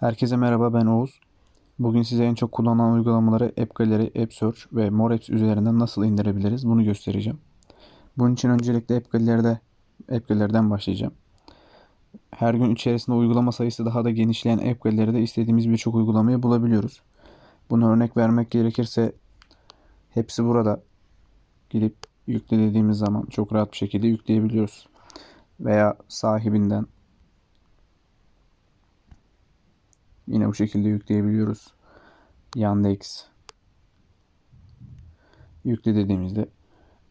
Herkese merhaba ben Oğuz. Bugün size en çok kullanılan uygulamaları App Gallery, App Search ve More Apps üzerinden nasıl indirebiliriz bunu göstereceğim. Bunun için öncelikle App Gallery'de App Gallery'den başlayacağım. Her gün içerisinde uygulama sayısı daha da genişleyen App Gallery'de istediğimiz birçok uygulamayı bulabiliyoruz. Bunu örnek vermek gerekirse hepsi burada. Gidip yükle dediğimiz zaman çok rahat bir şekilde yükleyebiliyoruz. Veya sahibinden Yine bu şekilde yükleyebiliyoruz. Yandex yükle dediğimizde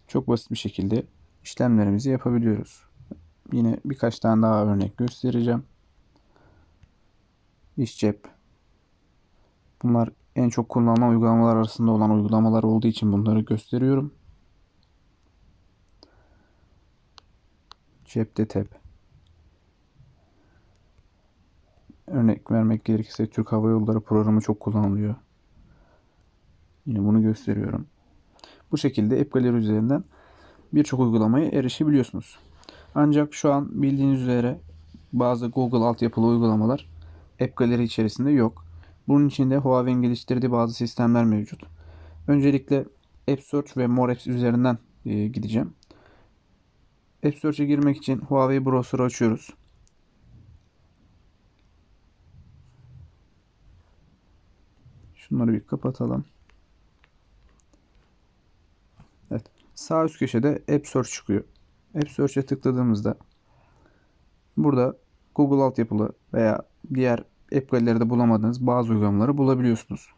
çok basit bir şekilde işlemlerimizi yapabiliyoruz. Yine birkaç tane daha örnek göstereceğim. İş cep. Bunlar en çok kullanılan uygulamalar arasında olan uygulamalar olduğu için bunları gösteriyorum. Cepte tep. Örnek vermek gerekirse Türk Hava Yolları programı çok kullanılıyor. Yine bunu gösteriyorum. Bu şekilde App Gallery üzerinden birçok uygulamaya erişebiliyorsunuz. Ancak şu an bildiğiniz üzere bazı Google altyapılı uygulamalar App Gallery içerisinde yok. Bunun için de Huawei'nin geliştirdiği bazı sistemler mevcut. Öncelikle App Search ve More Apps üzerinden e, gideceğim. App Search'e girmek için Huawei browser'ı açıyoruz. Şunları bir kapatalım. Evet. Sağ üst köşede App Search çıkıyor. App Search'e tıkladığımızda burada Google altyapılı veya diğer App Gallery'de bulamadığınız bazı uygulamaları bulabiliyorsunuz.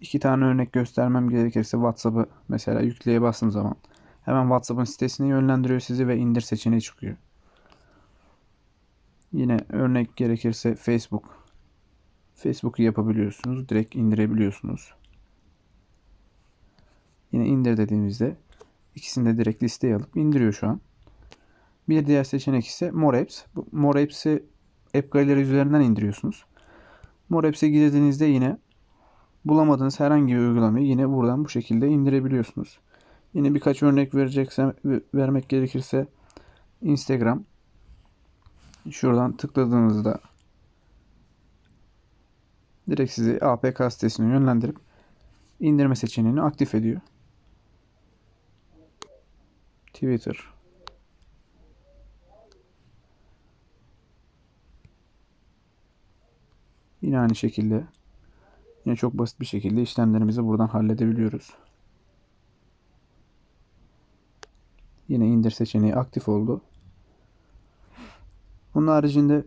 İki tane örnek göstermem gerekirse WhatsApp'ı mesela yükleye bastığım zaman hemen WhatsApp'ın sitesine yönlendiriyor sizi ve indir seçeneği çıkıyor. Yine örnek gerekirse Facebook Facebook'u yapabiliyorsunuz. Direkt indirebiliyorsunuz. Yine indir dediğimizde ikisini de direkt listeye alıp indiriyor şu an. Bir diğer seçenek ise More Apps. More Apps'i App Gallery üzerinden indiriyorsunuz. More Apps'e girdiğinizde yine bulamadığınız herhangi bir uygulamayı yine buradan bu şekilde indirebiliyorsunuz. Yine birkaç örnek vereceksem vermek gerekirse Instagram şuradan tıkladığınızda direkt sizi APK sitesine yönlendirip indirme seçeneğini aktif ediyor. Twitter Yine aynı şekilde yine çok basit bir şekilde işlemlerimizi buradan halledebiliyoruz. Yine indir seçeneği aktif oldu. Bunun haricinde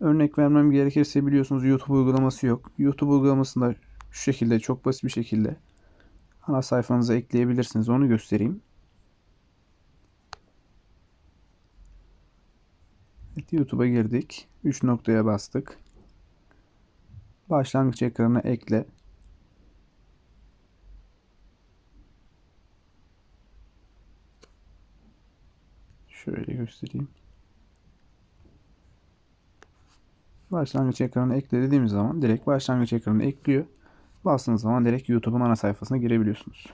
Örnek vermem gerekirse biliyorsunuz YouTube uygulaması yok. YouTube uygulamasında şu şekilde çok basit bir şekilde ana sayfanıza ekleyebilirsiniz. Onu göstereyim. Evet, YouTube'a girdik. 3 noktaya bastık. Başlangıç ekranına ekle. Şöyle göstereyim. Başlangıç ekranı ekle dediğimiz zaman direkt başlangıç ekranı ekliyor. Bastığınız zaman direkt YouTube'un ana sayfasına girebiliyorsunuz.